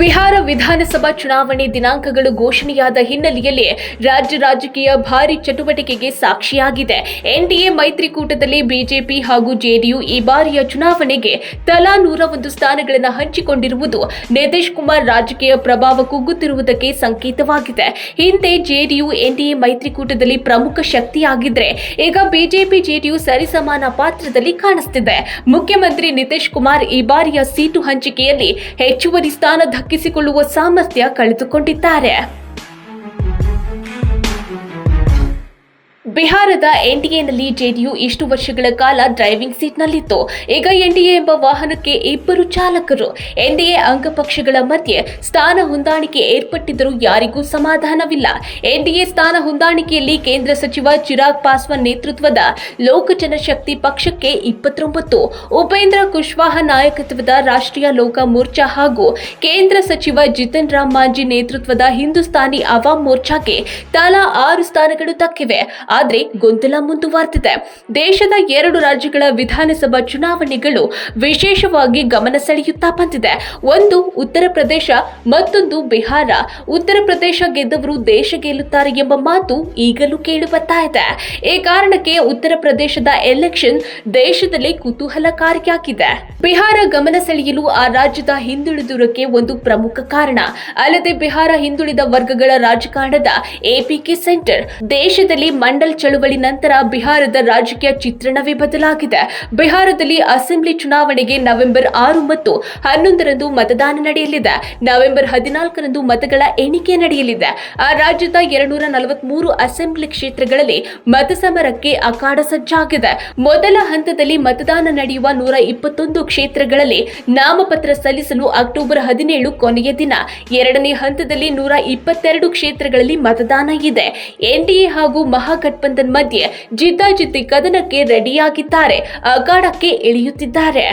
ಬಿಹಾರ ವಿಧಾನಸಭಾ ಚುನಾವಣೆ ದಿನಾಂಕಗಳು ಘೋಷಣೆಯಾದ ಹಿನ್ನೆಲೆಯಲ್ಲಿ ರಾಜ್ಯ ರಾಜಕೀಯ ಭಾರಿ ಚಟುವಟಿಕೆಗೆ ಸಾಕ್ಷಿಯಾಗಿದೆ. ಎನ್ಡಿಎ ಮೈತ್ರಿಕೂಟದಲ್ಲಿ ಬಿಜೆಪಿ ಹಾಗೂ ಜೆಡಿಯು ಈ ಬಾರಿಯ ಚುನಾವಣೆಗೆ ತಲಾ ನೂರ ಒಂದು ಸ್ಥಾನಗಳನ್ನು ಹಂಚಿಕೊಂಡಿರುವುದು ನಿತೀಶ್ ಕುಮಾರ್ ರಾಜಕೀಯ ಪ್ರಭಾವ ಕುಗ್ಗುತ್ತಿರುವುದಕ್ಕೆ ಸಂಕೇತವಾಗಿದೆ. ಹಿಂದೆ ಜೆಡಿಯು, ಎನ್ಡಿಎ ಮೈತ್ರಿಕೂಟದಲ್ಲಿ ಪ್ರಮುಖ ಶಕ್ತಿಯಾಗಿದ್ದರೆ ಈಗ ಬಿಜೆಪಿ, ಜೆಡಿಯು ಸರಿಸಮಾನ ಪಾತ್ರದಲ್ಲಿ ಕಾಣಿಸುತ್ತಿದೆ ಮುಖ್ಯಮಂತ್ರಿ ನಿತೀಶ್ ಕುಮಾರ್ ಈ ಬಾರಿಯ ಸೀಟು ಹಂಚಿಕೆಯಲ್ಲಿ ಹೆಚ್ಚುವರಿ ಸ್ಥಾನ ದಕ್ಕಿಸಿಕೊಳ್ಳುವ ಸಾಮರ್ಥ್ಯ ಕಳೆದುಕೊಂಡಿದ್ದಾರೆ. ಬಿಹಾರದ ಎನ್ಡಿಎನಲ್ಲಿ ಜೆಡಿಯು ಇಷ್ಟು ವರ್ಷಗಳ ಕಾಲ ಡ್ರೈವಿಂಗ್ ಸೀಟ್ನಲ್ಲಿತ್ತು. ಈಗ ಎನ್ಡಿಎ ಎಂಬ ವಾಹನಕ್ಕೆ ಇಬ್ಬರು ಚಾಲಕರು. ಎನ್ಡಿಎ ಅಂಗಪಕ್ಷಗಳ ಮಧ್ಯೆ ಸ್ಥಾನ ಹೊಂದಾಣಿಕೆ ಏರ್ಪಟ್ಟಿದ್ದರೂ ಯಾರಿಗೂ ಸಮಾಧಾನವಿಲ್ಲ. ಎನ್ಡಿಎ ಸ್ಥಾನ ಹೊಂದಾಣಿಕೆಯಲ್ಲಿ ಕೇಂದ್ರ ಸಚಿವ ಚಿರಾಗ್ ಪಾಸ್ವಾನ್ ನೇತೃತ್ವದ ಲೋಕ ಜನಶಕ್ತಿ ಪಕ್ಷಕ್ಕೆ ಇಪ್ಪತ್ತೊಂಬತ್ತು. ಉಪೇಂದ್ರ ಕುಶ್ವಾಹ ನಾಯಕತ್ವದ ರಾಷ್ಟ್ರೀಯ ಲೋಕ ಮೋರ್ಚಾ ಹಾಗೂ ಕೇಂದ್ರ ಸಚಿವ ಜಿತನ್ ರಾಮ್ ಮಾಂಜಿ ನೇತೃತ್ವದ ಹಿಂದೂಸ್ತಾನಿ ಅವಾಮ್ ಮೋರ್ಚಾಗೆ ತಲಾ ಆರು ಸ್ಥಾನಗಳು ದಕ್ಕಿವೆ. ಆದರೆ ಗೊಂದಲ ಮುಂದುವರೆದಿದೆ. ದೇಶದ ಎರಡು ರಾಜ್ಯಗಳ ವಿಧಾನಸಭಾ ಚುನಾವಣೆಗಳು ವಿಶೇಷವಾಗಿ ಗಮನ ಸೆಳೆಯುತ್ತಾ ಬಂದಿದೆ. ಒಂದು, ಉತ್ತರ ಪ್ರದೇಶ, ಮತ್ತೊಂದು ಬಿಹಾರ. ಉತ್ತರ ಪ್ರದೇಶ ಗೆದ್ದವರು ದೇಶ ಗೆಲ್ಲುತ್ತಾರೆ ಎಂಬ ಮಾತು ಈಗಲೂ ಕೇಳಿ ಇದೆ. ಈ ಕಾರಣಕ್ಕೆ ಉತ್ತರ ಪ್ರದೇಶದ ಎಲೆಕ್ಷನ್ ದೇಶದಲ್ಲಿ ಕುತೂಹಲಕಾರಿಯಾಗಿದೆ. ಬಿಹಾರ ಗಮನ ಸೆಳೆಯಲು ಆ ರಾಜ್ಯದ ಹಿಂದುಳಿದುರಕ್ಕೆ ಒಂದು ಪ್ರಮುಖ ಕಾರಣ. ಅಲ್ಲದೆ ಬಿಹಾರ ಹಿಂದುಳಿದ ವರ್ಗಗಳ ರಾಜಕಾರಣದ ಎಪಿಕೆ ಸೆಂಟರ್. ದೇಶದಲ್ಲಿ ಮಂಡಲ್ ಚಳುವಳಿ ನಂತರ ಬಿಹಾರದ ರಾಜಕೀಯ ಚಿತ್ರಣವೇ ಬದಲಾಗಿದೆ. ಬಿಹಾರದಲ್ಲಿ ಅಸೆಂಬ್ಲಿ ಚುನಾವಣೆಗೆ ನವೆಂಬರ್ ಆರು ಮತ್ತು ಹನ್ನೊಂದರಂದು ಮತದಾನ ನಡೆಯಲಿದೆ. ನವೆಂಬರ್ ಹದಿನಾಲ್ಕರಂದು ಮತಗಳ ಎಣಿಕೆ ನಡೆಯಲಿದೆ. ಆ ರಾಜ್ಯದ ಎರಡ್ನೂರ ನಲವತ್ಮೂರು ಅಸೆಂಬ್ಲಿ ಕ್ಷೇತ್ರಗಳಲ್ಲಿ ಮತಸಮರಕ್ಕೆ ಅಖಾಡ ಸಜ್ಜಾಗಿದೆ. ಮೊದಲ ಹಂತದಲ್ಲಿ ಮತದಾನ ನಡೆಯುವ ನೂರ ಇಪ್ಪತ್ತೊಂದು ಕ್ಷೇತ್ರಗಳಲ್ಲಿ ನಾಮಪತ್ರ ಸಲ್ಲಿಸಲು ಅಕ್ಟೋಬರ್ ಹದಿನೇಳು ಕೊನೆಯ ದಿನ. ಎರಡನೇ ಹಂತದಲ್ಲಿ ನೂರ ಇಪ್ಪತ್ತೆರಡು ಕ್ಷೇತ್ರಗಳಲ್ಲಿ ಮತದಾನ ಇದೆ. ಎನ್ಡಿಎ ಹಾಗೂ ಮಹಾಗಠಬಂಧನ್ ಮಧ್ಯೆ ಜಿದ್ದಾಜಿದ್ದಿ ಕದನಕ್ಕೆ ರೆಡಿಯಾಗಿದ್ದಾರೆ. ಅಖಾಡಕ್ಕೆ ಇಳಿಯುತ್ತಿದ್ದಾರೆ.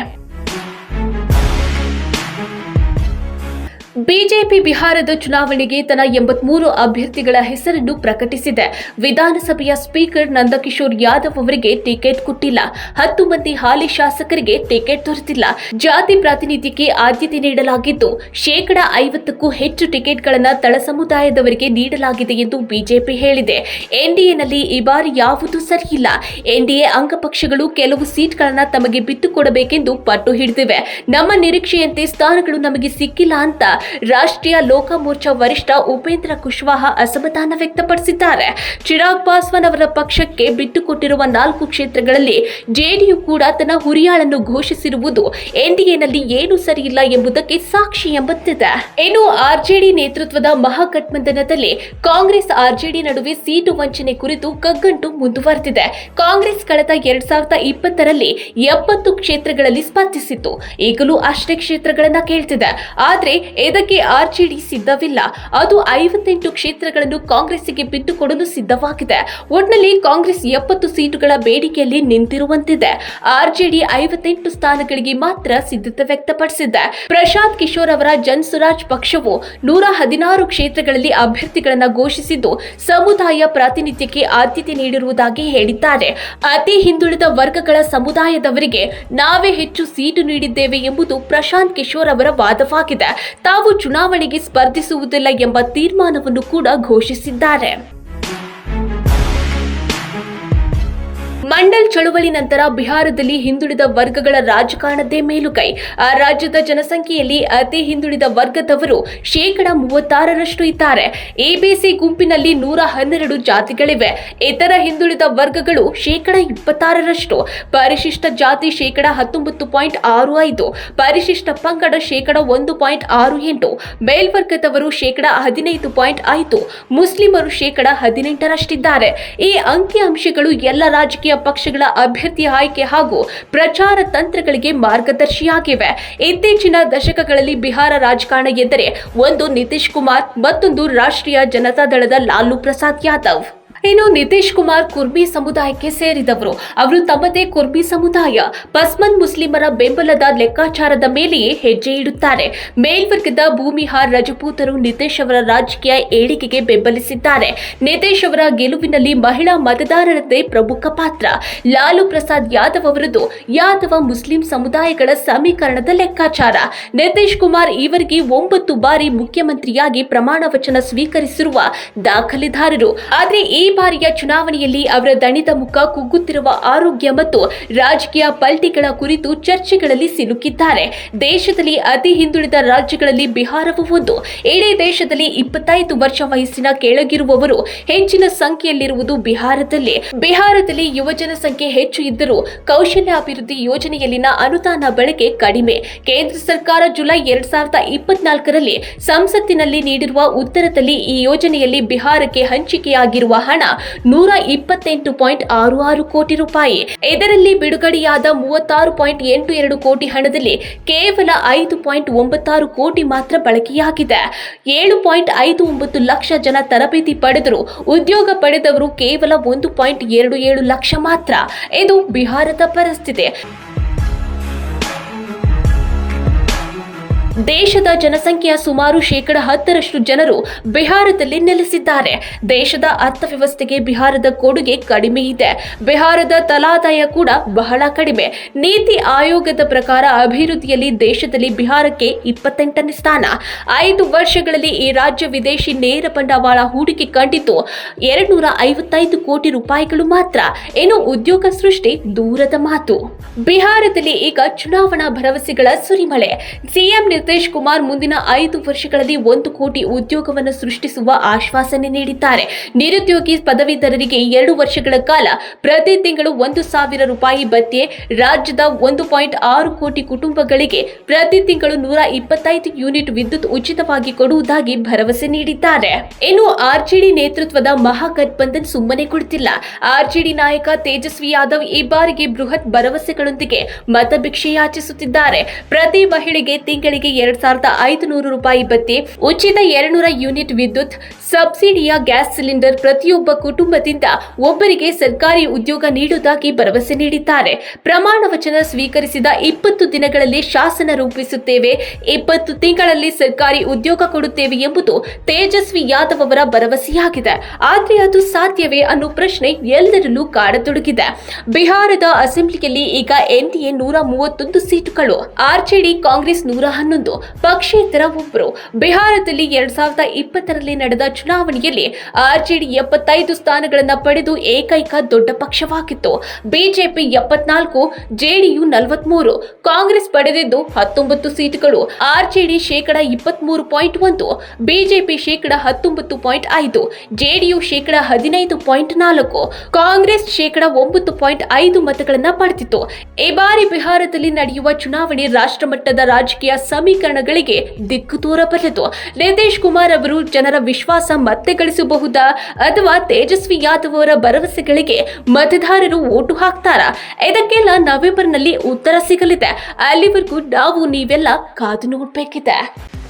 ಬಿಜೆಪಿ ಬಿಹಾರದ ಚುನಾವಣೆಗೆ ತನ್ನ ಎಂಬತ್ಮೂರು ಅಭ್ಯರ್ಥಿಗಳ ಹೆಸರನ್ನು ಪ್ರಕಟಿಸಿದೆ. ವಿಧಾನಸಭೆಯ ಸ್ಪೀಕರ್ ನಂದಕಿಶೋರ್ ಯಾದವ್ ಅವರಿಗೆ ಟಿಕೆಟ್ ಕೊಟ್ಟಿಲ್ಲ. ಹತ್ತು ಮಂದಿ ಹಾಲಿ ಶಾಸಕರಿಗೆ ಟಿಕೆಟ್ ದೊರೆತಿಲ್ಲ. ಜಾತಿ ಪ್ರಾತಿನಿಧ್ಯಕ್ಕೆ ಆದ್ಯತೆ ನೀಡಲಾಗಿದ್ದು, ಶೇಕಡ ಐವತ್ತಕ್ಕೂ ಹೆಚ್ಚು ಟಿಕೆಟ್ಗಳನ್ನು ತಳ ಸಮುದಾಯದವರಿಗೆ ನೀಡಲಾಗಿದೆ ಎಂದು ಬಿಜೆಪಿ ಹೇಳಿದೆ. ಎನ್ಡಿಎನಲ್ಲಿ ಈ ಬಾರಿ ಯಾವುದೂ ಸರಿಯಿಲ್ಲ. ಎನ್ಡಿಎ ಅಂಗಪಕ್ಷಗಳು ಕೆಲವು ಸೀಟ್ಗಳನ್ನು ತಮಗೆ ಬಿಟ್ಟುಕೊಡಬೇಕೆಂದು ಪಟ್ಟು ಹಿಡಿದಿವೆ. ನಮ್ಮ ನಿರೀಕ್ಷೆಯಂತೆ ಸ್ಥಾನಗಳು ನಮಗೆ ಸಿಕ್ಕಿಲ್ಲ ಅಂತ ರಾಷ್ಟ್ರೀಯ ಲೋಕ ಮೋರ್ಚಾ ವರಿಷ್ಠ ಉಪೇಂದ್ರ ಕುಶ್ವಾಹ ಅಸಮಾಧಾನ ವ್ಯಕ್ತಪಡಿಸಿದ್ದಾರೆ. ಚಿರಾಗ್ ಪಾಸ್ವಾನ್ ಅವರ ಪಕ್ಷಕ್ಕೆ ಬಿಟ್ಟುಕೊಟ್ಟಿರುವ ನಾಲ್ಕು ಕ್ಷೇತ್ರಗಳಲ್ಲಿ ಜೆಡಿಯು ಕೂಡ ತನ್ನ ಹುರಿಯಾಳನ್ನು ಘೋಷಿಸಿರುವುದು ಎನ್ಡಿಎನಲ್ಲಿ ಏನು ಸರಿಯಿಲ್ಲ ಎಂಬುದಕ್ಕೆ ಸಾಕ್ಷಿ ಎಂಬಂತಿದೆ. ಇನ್ನು ಆರ್ಜೆಡಿ ನೇತೃತ್ವದ ಮಹಾಗಠಬಂಧನದಲ್ಲಿ ಕಾಂಗ್ರೆಸ್ ಆರ್ಜೆಡಿ ನಡುವೆ ಸೀಟು ವಂಚನೆ ಕುರಿತು ಕಗ್ಗಂಟು ಮುಂದುವರೆದಿದೆ. ಕಾಂಗ್ರೆಸ್ ಕಳೆದ ಎರಡ್ ಸಾವಿರದ ಇಪ್ಪತ್ತರಲ್ಲಿ ಎಪ್ಪತ್ತು ಕ್ಷೇತ್ರಗಳಲ್ಲಿ ಸ್ಪರ್ಧಿಸಿತ್ತು. ಈಗಲೂ ಅಷ್ಟೇ ಕ್ಷೇತ್ರಗಳನ್ನ ಕೇಳ್ತಿದೆ. ಆದ್ರೆ ಇದಕ್ಕೆ ಆರ್ಜೆಡಿ ಸಿದ್ಧವಿಲ್ಲ. ಅದು ಐವತ್ತೆಂಟು ಕ್ಷೇತ್ರಗಳನ್ನು ಕಾಂಗ್ರೆಸ್ಸಿಗೆ ಬಿಟ್ಟುಕೊಡಲು ಸಿದ್ಧವಾಗಿದೆ. ಒಟ್ನಲ್ಲಿ ಕಾಂಗ್ರೆಸ್ ಎಪ್ಪತ್ತು ಸೀಟುಗಳ ಬೇಡಿಕೆಯಲ್ಲಿ ನಿಂತಿರುವಂತಿದೆ. ಆರ್ಜೆಡಿ ಐವತ್ತೆಂಟು ಸ್ಥಾನಗಳಿಗೆ ಮಾತ್ರ ಸಿದ್ಧತೆ ವ್ಯಕ್ತಪಡಿಸಿದೆ. ಪ್ರಶಾಂತ್ ಕಿಶೋರ್ ಅವರ ಜನ್ಸುರಾಜ್ ಪಕ್ಷವು ನೂರ ಹದಿನಾರು ಕ್ಷೇತ್ರಗಳಲ್ಲಿ ಅಭ್ಯರ್ಥಿಗಳನ್ನು ಘೋಷಿಸಿದ್ದು, ಸಮುದಾಯ ಪ್ರಾತಿನಿಧ್ಯಕ್ಕೆ ಆದ್ಯತೆ ನೀಡಿರುವುದಾಗಿ ಹೇಳಿದ್ದಾರೆ. ಅತಿ ಹಿಂದುಳಿದ ವರ್ಗಗಳ ಸಮುದಾಯದವರಿಗೆ ನಾವೇ ಹೆಚ್ಚು ಸೀಟು ನೀಡಿದ್ದೇವೆ ಎಂಬುದು ಪ್ರಶಾಂತ್ ಕಿಶೋರ್ ಅವರ ವಾದವಾಗಿದೆ. ತಾವು ಚುನಾವಣೆಗೆ ಸ್ಪರ್ಧಿಸುವುದಿಲ್ಲ ಎಂಬ ತೀರ್ಮಾನವನ್ನು ಕೂಡ ಘೋಷಿಸಿದ್ದಾರೆ. ಮಂಡಲ್ ಚಳುವಳಿ ನಂತರ ಬಿಹಾರದಲ್ಲಿ ಹಿಂದುಳಿದ ವರ್ಗಗಳ ರಾಜಕಾರಣದೇ ಮೇಲುಗೈ. ಆ ರಾಜ್ಯದ ಜನಸಂಖ್ಯೆಯಲ್ಲಿ ಅತಿ ಹಿಂದುಳಿದ ವರ್ಗದವರು ಶೇಕಡ ಮೂವತ್ತಾರರಷ್ಟು ಇದ್ದಾರೆ. ಎಬಿಸಿ ಗುಂಪಿನಲ್ಲಿ ನೂರ ಹನ್ನೆರಡು ಜಾತಿಗಳಿವೆ. ಇತರ ಹಿಂದುಳಿದ ವರ್ಗಗಳು ಶೇಕಡ ಇಪ್ಪತ್ತಾರರಷ್ಟು. ಪರಿಶಿಷ್ಟ ಜಾತಿ ಶೇಕಡ ಹತ್ತೊಂಬತ್ತು ಪಾಯಿಂಟ್ ಆರು ಐದು. ಪರಿಶಿಷ್ಟ ಪಂಗಡ ಶೇಕಡ ಒಂದು ಪಾಯಿಂಟ್ ಆರು ಎಂಟು. ಮೇಲ್ವರ್ಗದವರು ಶೇಕಡ ಹದಿನೈದು ಪಾಯಿಂಟ್ ಐದು. ಮುಸ್ಲಿಮರು ಶೇಕಡ ಹದಿನೆಂಟರಷ್ಟಿದ್ದಾರೆ. ಈ ಅಂಕಿಅಂಶಗಳು ಎಲ್ಲ ರಾಜಕೀಯ ಪಕ್ಷಗಳ ಅಭ್ಯರ್ಥಿ ಆಯ್ಕೆ ಹಾಗೂ ಪ್ರಚಾರ ತಂತ್ರಗಳಿಗೆ ಮಾರ್ಗದರ್ಶಿಯಾಗಿವೆ. ಇತ್ತೀಚಿನ ದಶಕಗಳಲ್ಲಿ ಬಿಹಾರ ರಾಜಕಾರಣ ಎಂದರೆ ಒಂದು ನಿತೀಶ್ ಕುಮಾರ್, ಮತ್ತೊಂದು ರಾಷ್ಟ್ರೀಯ ಜನತಾದಳದ ಲಾಲು ಪ್ರಸಾದ್ ಯಾದವ್. ಇನ್ನು ನಿತೀಶ್ ಕುಮಾರ್ ಕುರ್ಬಿ ಸಮುದಾಯಕ್ಕೆ ಸೇರಿದವರು. ಅವರು ತಮ್ಮದೇ ಕುರ್ಬಿ ಸಮುದಾಯ. ಪಸ್ಮನ್ ಮುಸ್ಲಿಮರ ಬೆಂಬಲದ ಲೆಕ್ಕಾಚಾರದ ಮೇಲೆಯೇ ಹೆಜ್ಜೆ ಇಡುತ್ತಾರೆ. ಮೇಲ್ವರ್ಗದ ಭೂಮಿಹಾರ್ ರಜಪೂತರು ನಿತೀಶ್ ಅವರ ರಾಜಕೀಯ ಏಳಿಗೆಗೆ ಬೆಂಬಲಿಸಿದ್ದಾರೆ. ನಿತೀಶ್ ಅವರ ಗೆಲುವಿನಲ್ಲಿ ಮಹಿಳಾ ಮತದಾರರದ್ದೇ ಪ್ರಮುಖ ಪಾತ್ರ. ಲಾಲು ಪ್ರಸಾದ್ ಯಾದವ್ ಅವರದು ಯಾದವ ಮುಸ್ಲಿಂ ಸಮುದಾಯಗಳ ಸಮೀಕರಣದ ಲೆಕ್ಕಾಚಾರ. ನಿತೀಶ್ ಕುಮಾರ್ ಇವರಿಗೆ ಒಂಬತ್ತು ಬಾರಿ ಮುಖ್ಯಮಂತ್ರಿಯಾಗಿ ಪ್ರಮಾಣ ವಚನ ಸ್ವೀಕರಿಸಿರುವ ದಾಖಲೆದಾರರು. ಆದರೆ ಈ ಬಾರಿಯ ಚುನಾವಣೆಯಲ್ಲಿ ಅವರ ದಣಿದ ಮುಖ ಕುಗ್ಗುತ್ತಿರುವ ಆರೋಗ್ಯ ಮತ್ತು ರಾಜಕೀಯ ಪಲ್ಟಿಗಳ ಕುರಿತು ಚರ್ಚೆಗಳಲ್ಲಿ ಸಿಲುಕಿದ್ದಾರೆ. ದೇಶದಲ್ಲಿ ಅತಿ ಹಿಂದುಳಿದ ರಾಜ್ಯಗಳಲ್ಲಿ ಬಿಹಾರವೂ ಒಂದು. ಇಡೀ ದೇಶದಲ್ಲಿ ಇಪ್ಪತ್ತೈದು ವರ್ಷ ವಯಸ್ಸಿನ ಕೆಳಗಿರುವವರು ಹೆಚ್ಚಿನ ಸಂಖ್ಯೆಯಲ್ಲಿರುವುದು ಬಿಹಾರದಲ್ಲಿ. ಬಿಹಾರದಲ್ಲಿ ಯುವಜನ ಸಂಖ್ಯೆ ಹೆಚ್ಚು ಇದ್ದರೂ ಕೌಶಲ್ಯಾಭಿವೃದ್ಧಿ ಯೋಜನೆಯಲ್ಲಿನ ಅನುದಾನ ಬಳಕೆ ಕಡಿಮೆ. ಕೇಂದ್ರ ಸರ್ಕಾರ ಜುಲೈ ಎರಡ್ ಸಾವಿರದ ಇಪ್ಪತ್ನಾಲ್ಕರಲ್ಲಿ ಸಂಸತ್ತಿನಲ್ಲಿ ನೀಡಿರುವ ಉತ್ತರದಲ್ಲಿ ಈ ಯೋಜನೆಯಲ್ಲಿ ಬಿಹಾರಕ್ಕೆ ಹಂಚಿಕೆಯಾಗಿರುವ ಹಣ ನೂರ ಇಪ್ಪತ್ತೆಂಟು ಪಾಯಿಂಟ್ ಆರು ಆರು ಕೋಟಿ ರೂಪಾಯಿ. ಇದರಲ್ಲಿ ಬಿಡುಗಡೆಯಾದ ಮೂವತ್ತಾರು ಪಾಯಿಂಟ್ ಎಂಟು ಎರಡು ಕೋಟಿ ಹಣದಲ್ಲಿ ಕೇವಲ ಐದು ಪಾಯಿಂಟ್ ಒಂಬತ್ತಾರು ಕೋಟಿ ಮಾತ್ರ ಬಳಕೆಯಾಗಿದೆ. ಏಳು ಪಾಯಿಂಟ್ ಐದು ಒಂಬತ್ತು ಲಕ್ಷ ಜನ ತರಬೇತಿ ಪಡೆದರು ಉದ್ಯೋಗ ಪಡೆದವರು ಕೇವಲ ಒಂದು ಪಾಯಿಂಟ್ ಎರಡು ಏಳು ಲಕ್ಷ ಮಾತ್ರ. ಇದು ಬಿಹಾರದ ಪರಿಸ್ಥಿತಿ. ದೇಶದ ಜನಸಂಖ್ಯೆಯ ಸುಮಾರು ಶೇಕಡ ಹತ್ತರಷ್ಟು ಜನರು ಬಿಹಾರದಲ್ಲಿ ನೆಲೆಸಿದ್ದಾರೆ. ದೇಶದ ಅರ್ಥವ್ಯವಸ್ಥೆಗೆ ಬಿಹಾರದ ಕೊಡುಗೆ ಕಡಿಮೆ ಇದೆ. ಬಿಹಾರದ ತಲಾದಾಯ ಕೂಡ ಬಹಳ ಕಡಿಮೆ. ನೀತಿ ಆಯೋಗದ ಪ್ರಕಾರ ಅಭಿವೃದ್ಧಿಯಲ್ಲಿ ದೇಶದಲ್ಲಿ ಬಿಹಾರಕ್ಕೆ ಇಪ್ಪತ್ತೆಂಟನೇ ಸ್ಥಾನ. ಐದು ವರ್ಷಗಳಲ್ಲಿ ಈ ರಾಜ್ಯ ವಿದೇಶಿ ನೇರ ಬಂಡವಾಳ ಹೂಡಿಕೆ ಕಂಡಿದ್ದು ಎರಡ್ನೂರ ಐವತ್ತೈದು ಕೋಟಿ ರೂಪಾಯಿಗಳು ಮಾತ್ರ. ಏನು ಉದ್ಯೋಗ ಸೃಷ್ಟಿ ದೂರದ ಮಾತು. ಬಿಹಾರದಲ್ಲಿ ಈಗ ಚುನಾವಣಾ ಭರವಸೆಗಳ ಸುರಿಮಳೆ. ಸಿಎಂ ನಿತೀಶ್ ಕುಮಾರ್ ಮುಂದಿನ ಐದು ವರ್ಷಗಳಲ್ಲಿ ಒಂದು ಕೋಟಿ ಉದ್ಯೋಗವನ್ನು ಸೃಷ್ಟಿಸುವ ಆಶ್ವಾಸನೆ ನೀಡಿದ್ದಾರೆ. ನಿರುದ್ಯೋಗಿ ಪದವೀಧರರಿಗೆ ಎರಡು ವರ್ಷಗಳ ಕಾಲ ಪ್ರತಿ ತಿಂಗಳು ಒಂದು ಸಾವಿರ ರೂಪಾಯಿ ಭತ್ಯೆ, ರಾಜ್ಯದ ಒಂದು ಪಾಯಿಂಟ್ ಆರು ಕೋಟಿ ಕುಟುಂಬಗಳಿಗೆ ಪ್ರತಿ ತಿಂಗಳು ನೂರ ಇಪ್ಪತ್ತೈದು ಯೂನಿಟ್ ವಿದ್ಯುತ್ ಉಚಿತವಾಗಿ ಕೊಡುವುದಾಗಿ ಭರವಸೆ ನೀಡಿದ್ದಾರೆ. ಇನ್ನು ಆರ್ಜೆಡಿ ನೇತೃತ್ವದ ಮಹಾಗಠಬಂಧನ್ ಸುಮ್ಮನೆ ಕುಳಿತಿಲ್ಲ ಆರ್ಜೆಡಿ ನಾಯಕ ತೇಜಸ್ವಿ ಯಾದವ್ ಈ ಬಾರಿಗೆ ಬೃಹತ್ ಭರವಸೆಗಳೊಂದಿಗೆ ಮತಭಿಕ್ಷೆ ಯಾಚಿಸುತ್ತಿದ್ದಾರೆ. ಪ್ರತಿ ಮಹಿಳೆಗೆ ತಿಂಗಳಿಗೆ ಎರಡ್ ಸಾವಿರದ ಐದು ನೂರು ರೂಪಾಯಿ ಬತ್ತಿ ಉಚಿತ ಎರಡ್ನೂರ ಯೂನಿಟ್ ವಿದ್ಯುತ್, ಸಬ್ಸಿಡಿಯ ಗ್ಯಾಸ್ ಸಿಲಿಂಡರ್ ಪ್ರತಿಯೊಬ್ಬ ಕುಟುಂಬದಿಂದ ಒಬ್ಬರಿಗೆ ಸರ್ಕಾರಿ ಉದ್ಯೋಗ ನೀಡುವುದಾಗಿ ಭರವಸೆ ನೀಡಿದ್ದಾರೆ. ಪ್ರಮಾಣ ವಚನ ಸ್ವೀಕರಿಸಿದ ಇಪ್ಪತ್ತು ದಿನಗಳಲ್ಲಿ ಶಾಸನ ರೂಪಿಸುತ್ತೇವೆ. ಇಪ್ಪತ್ತು ತಿಂಗಳಲ್ಲಿ ಸರ್ಕಾರಿ ಉದ್ಯೋಗ ಕೊಡುತ್ತೇವೆ ಎಂಬುದು ತೇಜಸ್ವಿ ಯಾದವ್ ಅವರ ಭರವಸೆಯಾಗಿದೆ. ಆದ್ರೆ ಅದು ಸಾಧ್ಯವೇ ಅನ್ನೋ ಪ್ರಶ್ನೆ ಎಲ್ಲರಲ್ಲೂ ಕಾಡತೊಡಗಿದೆ. ಬಿಹಾರದ ಅಸೆಂಬ್ಲಿಯಲ್ಲಿ ಈಗ ಎನ್ಡಿಎ ನೂರ ಮೂವತ್ತೊಂದು ಸೀಟುಗಳು, ಆರ್ಜೆಡಿ ಕಾಂಗ್ರೆಸ್ ನೂರ ಹನ್ನೊಂದು, ಪಕ್ಷೇತರ ಒಬ್ಬರು ಬಿಹಾರದಲ್ಲಿ ಎರಡ್ ಸಾವಿರದ ಇಪ್ಪತ್ತರಲ್ಲಿ ನಡೆದ ಚುನಾವಣೆಯಲ್ಲಿ ಆರ್ಜೆಡಿ ಎಪ್ಪತ್ತೈದು ಸ್ಥಾನಗಳನ್ನು ಪಡೆದು ಏಕೈಕ ದೊಡ್ಡ ಪಕ್ಷವಾಗಿತ್ತು. ಬಿಜೆಪಿ ಎಪ್ಪತ್ನಾಲ್ಕು, ಜೆಡಿಯು ನಲವತ್ಮೂರು, ಕಾಂಗ್ರೆಸ್ ಪಡೆದಿದ್ದು ಹತ್ತೊಂಬತ್ತು ಸೀಟುಗಳು. ಆರ್ಜೆಡಿ ಶೇಕಡ ಇಪ್ಪತ್ಮೂರು ಪಾಯಿಂಟ್ ಒಂದು, ಬಿಜೆಪಿ ಶೇಕಡ ಹತ್ತೊಂಬತ್ತು ಪಾಯಿಂಟ್ ಐದು, ಜೆಡಿಯು ಶೇಕಡ ಹದಿನೈದು ಪಾಯಿಂಟ್ ನಾಲ್ಕು, ಕಾಂಗ್ರೆಸ್ ಶೇಕಡ ಒಂಬತ್ತು ಪಾಯಿಂಟ್ ಐದು ಮತಗಳನ್ನು ಪಡೆದಿತ್ತು ಈ ಬಾರಿ ಬಿಹಾರದಲ್ಲಿ ನಡೆಯುವ ಚುನಾವಣೆ ರಾಷ್ಟ್ರಮಟ್ಟದ ರಾಜಕೀಯ ಸಮೀಕರಣಗಳಿಗೆ ದಿಕ್ಕು ತೋರಬಲ್ಲದು ನಿತೀಶ್ ಕುಮಾರ್ ಅವರು ಜನರ ವಿಶ್ವಾಸ ಮತ್ತೆ ಗಳಿಸಬಹುದಾ? ಅಥವಾ ತೇಜಸ್ವಿ ಯಾದವ್ ಅವರ ಭರವಸೆಗಳಿಗೆ ಮತದಾರರು ಓಟು ಹಾಕ್ತಾರ? ಇದಕ್ಕೆಲ್ಲ ನವೆಂಬರ್ನಲ್ಲಿ ಉತ್ತರ ಸಿಗಲಿದೆ. ಅಲ್ಲಿವರೆಗೂ ನಾವು ನೀವೆಲ್ಲ ಕಾದು ನೋಡ್ಬೇಕಿದೆ.